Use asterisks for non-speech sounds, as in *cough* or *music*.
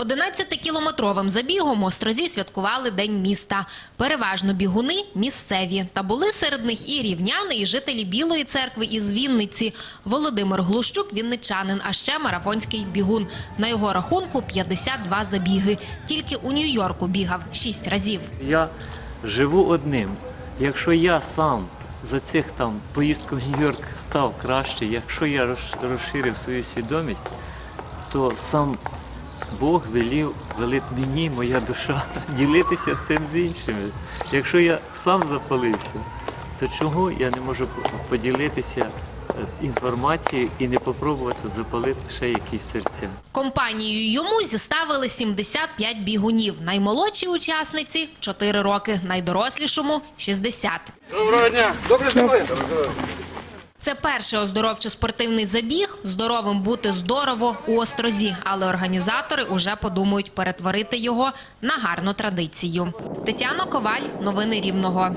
11-кілометровим забігом Острозі святкували День міста. Переважно бігуни місцеві. Та були серед них і рівняни, і жителі Білої церкви із Вінниці. Володимир Глущук – вінничанин, а ще марафонський бігун. На його рахунку 52 забіги. Тільки у Нью-Йорку бігав 6 разів. Я живу одним. Якщо я сам за цих там поїздку в Нью-Йорк став краще, якщо я розш- розширив свою свідомість, то сам Бог велів, велить мені, моя душа, *laughs* ділитися цим з іншими. Якщо я сам запалився, то чого я не можу поділитися е, інформацією і не попробувати запалити ще якісь серця? Компанією йому зіставили 75 бігунів. Наймолодшій учасниці – 4 роки, найдорослішому – 60. Це перший оздоровчо-спортивний забіг. Здоровим бути здорово у Острозі, але організатори уже подумають перетворити його на гарну традицію. Тетяна Коваль, новини Рівного.